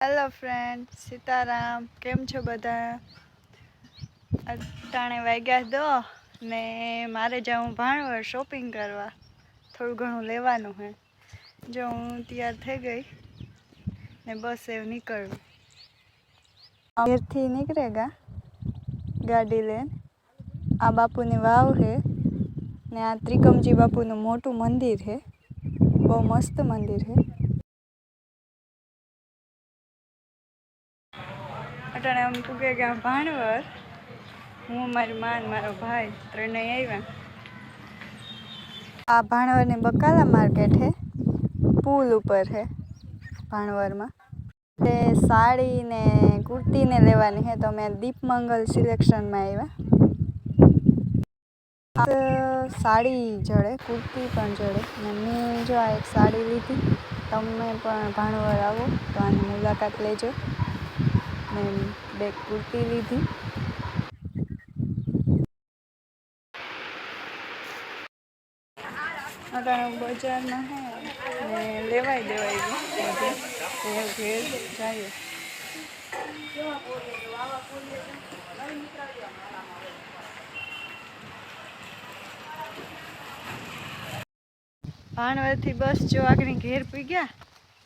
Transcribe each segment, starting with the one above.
Hello friend Sitaram, કેમ છો બધા? અટાણે વાગ્યા દો ને મારે જાઉં ભાણવર શોપિંગ કરવા. થોડું ઘણું લેવાનું હે. જો હું તૈયાર થઈ ગઈ ને બસ એવું નીકળવું ઘેરથી નીકળેગા ગાડી લઈને. આ બાપુની વાવ છે ને આ ત્રિકમજી બાપુનું મોટું મંદિર છે બહુ મસ્ત મંદિર છે અટાણે આમ પૂગે ગયા ભાણવર, હું મારી માન મારો ભાઈ ત્રણેય આવ્યા આ ભાણવરની બકાલા માર્કેટ છે પુલ ઉપર છે ભાણવરમાં. તે સાડી ને કુર્તીને લેવાની છે તો મેં દીપમંગલ સિલેક્શનમાં આવ્યા સાડી જડે, કુર્તી પણ જડે. અને મેં જો આ એક સાડી લીધી, તમે પણ ભાણવર આવો, તો આની મુલાકાત લેજો. ને બે કુર્તી લીધી. બજારમાં ને લેવાય દેવાય ઘેર જઈએ. ભાણવરથી બસ જો આગળ ઘેર પી ગયા,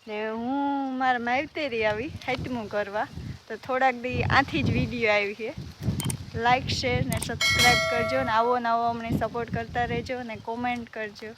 ને હું મારા માવતેરી આવી હાઈટમું કરવા. તો થોડાક દી આથી જ વીડિયો આવી છે. લાઇક શેર ને સબસ્ક્રાઈબ કરજો ને આવો નવો અમને સપોર્ટ કરતા રહેજો ને કોમેન્ટ કરજો.